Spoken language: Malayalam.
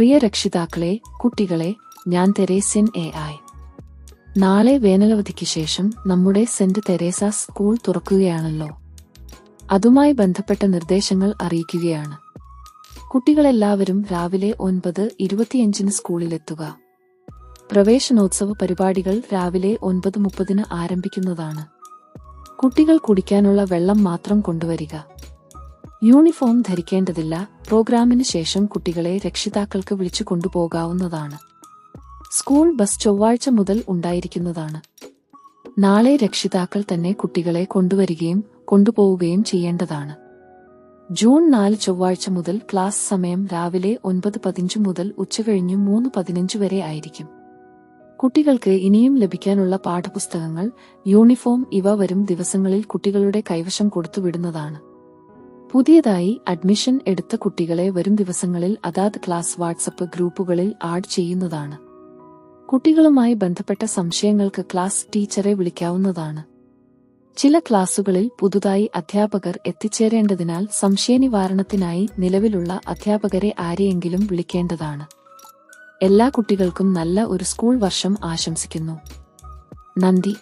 പ്രിയ രക്ഷിതാക്കളെ കുട്ടികളെ ഞാൻ തെരേസിൻ എ ആയി. നാളെ വേനലവധിക്ക് ശേഷം നമ്മുടെ സെന്റ് തെരേസ സ്കൂൾ തുറക്കുകയാണല്ലോ. അതുമായി ബന്ധപ്പെട്ട നിർദ്ദേശങ്ങൾ അറിയിക്കുകയാണ്. കുട്ടികളെല്ലാവരും രാവിലെ ഒൻപത് ഇരുപത്തിയഞ്ചിന് സ്കൂളിലെത്തുക. പ്രവേശനോത്സവ പരിപാടികൾ രാവിലെ ഒൻപത് മുപ്പതിന് ആരംഭിക്കുന്നതാണ്. കുട്ടികൾ കുടിക്കാനുള്ള വെള്ളം മാത്രം കൊണ്ടുവരിക. യൂണിഫോം ധരിക്കേണ്ടതില്ല പ്രോഗ്രാമിന് ശേഷം കുട്ടികളെ രക്ഷിതാക്കൾക്ക് വിളിച്ചു കൊണ്ടുപോകാവുന്നതാണ്. സ്കൂൾ ബസ് ചൊവ്വാഴ്ച മുതൽ ഉണ്ടായിരിക്കുന്നതാണ്. നാളെ രക്ഷിതാക്കൾ തന്നെ കുട്ടികളെ കൊണ്ടുവരികയും കൊണ്ടുപോവുകയും ചെയ്യേണ്ടതാണ്. ജൂൺ നാല് ചൊവ്വാഴ്ച മുതൽ ക്ലാസ് സമയം രാവിലെ ഒൻപത് പതിനഞ്ച് മുതൽ ഉച്ചകഴിഞ്ഞ് മൂന്ന് പതിനഞ്ച് വരെ ആയിരിക്കും. കുട്ടികൾക്ക് ഇനിയും ലഭിക്കാനുള്ള പാഠപുസ്തകങ്ങൾ യൂണിഫോം ഇവ വരും ദിവസങ്ങളിൽ കുട്ടികളുടെ കൈവശം കൊടുത്തുവിടുന്നതാണ്. പുതിയതായി അഡ്മിഷൻ എടുത്ത കുട്ടികളെ വരും ദിവസങ്ങളിൽ അതാത് ക്ലാസ് വാട്സപ്പ് ഗ്രൂപ്പുകളിൽ ആഡ് ചെയ്യുന്നതാണ്. കുട്ടികളുമായി ബന്ധപ്പെട്ട സംശയങ്ങൾക്ക് ക്ലാസ് ടീച്ചറെ വിളിക്കാവുന്നതാണ്. ചില ക്ലാസുകളിൽ പുതുതായി അധ്യാപകർ എത്തിച്ചേരേണ്ടതിനാൽ സംശയനിവാരണത്തിനായി നിലവിലുള്ള അധ്യാപകരെ ആരെയെങ്കിലും വിളിക്കേണ്ടതാണ്. എല്ലാ കുട്ടികൾക്കും നല്ല ഒരു സ്കൂൾ വർഷം ആശംസിക്കുന്നു. നന്ദി.